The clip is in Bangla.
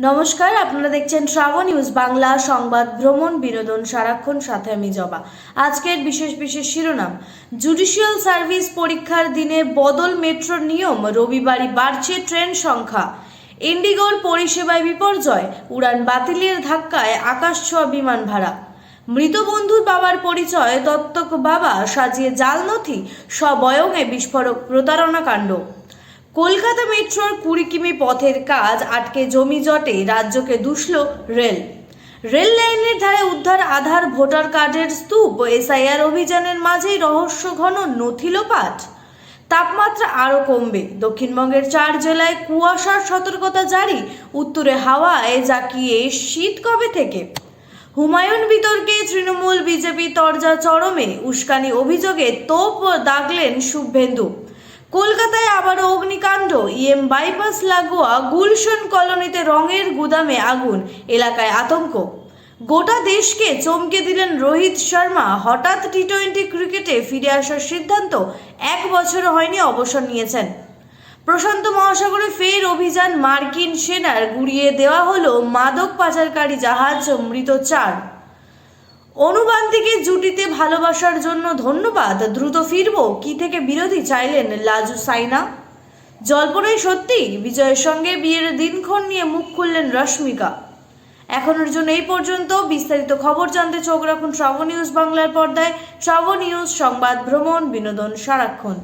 নমস্কার, আপনারা দেখছেন শ্রাবণ নিউজ বাংলা সংবাদ ভ্রমণ বিনোদন সারাক্ষণ সাথে আমি জবা। আজকের বিশেষ বিশেষ শিরোনাম, জুডিশিয়াল সার্ভিস পরীক্ষার দিনে বদল মেট্রোর নিয়ম, রবিবারই বাড়ছে ট্রেন সংখ্যা। ইন্ডিগোর পরিষেবায় বিপর্যয়, উড়ান বাতিলের ধাক্কায় আকাশ ছোঁয়া বিমান ভাড়া। মৃত বন্ধুর বাবার পরিচয়, দত্তক বাবা সাজিয়ে জাল নথি, সবয়ঙে বিস্ফোরক প্রতারণা কাণ্ড। কলকাতা মেট্রোর কুড়ি কিমি পথের কাজ আটকে জমি জটে রাজ্যকে দুষল রেল। রেল লাইনের ধারে উদ্ধার আধার, ভোটার কার্ডের স্তূপ, এসআইআর অভিযানের মাঝেই রহস্য ঘন নথিলোপাট। তাপমাত্রা আরও কমবে। দক্ষিণবঙ্গের চার জেলায় কুয়াশার সতর্কতা জারি। উত্তরে হাওয়ায় জাকিয়ে শীত কবে থেকে? হুমায়ুন বিতর্কে তৃণমূল বিজেপি তরজা চরমে। উস্কানি অভিযোগে তোপ দাগলেন শুভেন্দু। কলকাতায় আবারও অগ্নিকাণ্ড ইএম বাইপাস লাগোয়া গুলশন কলোনিতে রঙের গুদামে আগুন, এলাকায় আতঙ্ক। গোটা দেশকে চমকে দিলেন রোহিত শর্মা। হঠাৎ টি টোয়েন্টি ক্রিকেটে ফিরে আসার সিদ্ধান্ত এক বছর হয়নি অবসর নিয়েছেন। প্রশান্ত মহাসাগরে ফের অভিযান মার্কিন সেনার গুড়িয়ে দেওয়া হলো মাদক পাচারকারী জাহাজ মৃত চার। অনুবান্তিকে জুটিতে ভালোবাসার জন্য ধন্যবাদ, দ্রুত ফিরবো, কি থেকে বিরোধী চাইলেন লাজু সাইনা? জল্পনাই সত্যি, বিজয়ের সঙ্গে বিয়ের দিনক্ষণ নিয়ে মুখ খুললেন রশ্মিকা। এখনের জন্য এই পর্যন্ত বিস্তারিত খবর জানতে চোখ রাখুন শ্রাবণ নিউজ বাংলার পর্দায়। শ্রাবণ নিউজ, সংবাদ, ভ্রমণ, বিনোদন, সারাক্ষণ।